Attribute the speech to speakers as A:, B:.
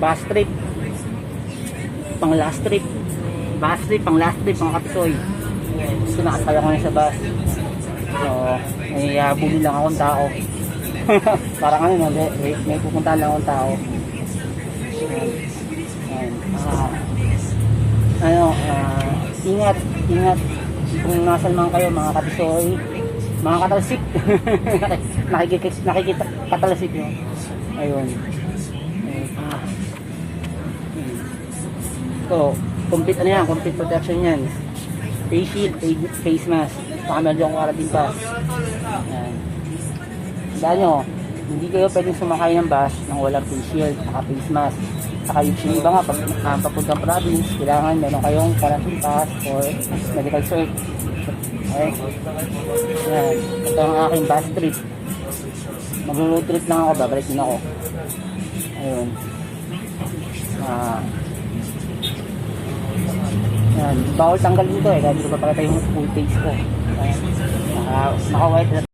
A: bus trip. Pang last trip. Bus trip, pang last trip, mga kapisoy. Gusto nakasaya ko na sa bus. So, uh, buli lang akong tao. Parang ano, no, may, may pupuntahan lang akong tao. Ayan. Ayan. Ah, ano, ah, ingat, ingat kung nasan man kayo mga kapisoy, mga katalsik. nakikita, nakikita katalsik nyo. Ayun. Ah. So, complete ano yan, complete protection yan. Face shield, face, mask, saka meron yung quarantine pass. Ayan. Tandaan nyo, hindi kayo pwedeng sumakay ng bus nang walang face shield, saka face mask. Saka yung iba nga, pag uh, papuntang province, kailangan meron kayong quarantine pass or medical cert. Okay? Yan. Ito ang aking bus trip. Mag-road trip lang ako, babalik din ako. Ayun. Ah. yan. Bawal tanggalin ito eh, dahil hindi ko pa pakita yung full face ko. Ayan. Naka, naka white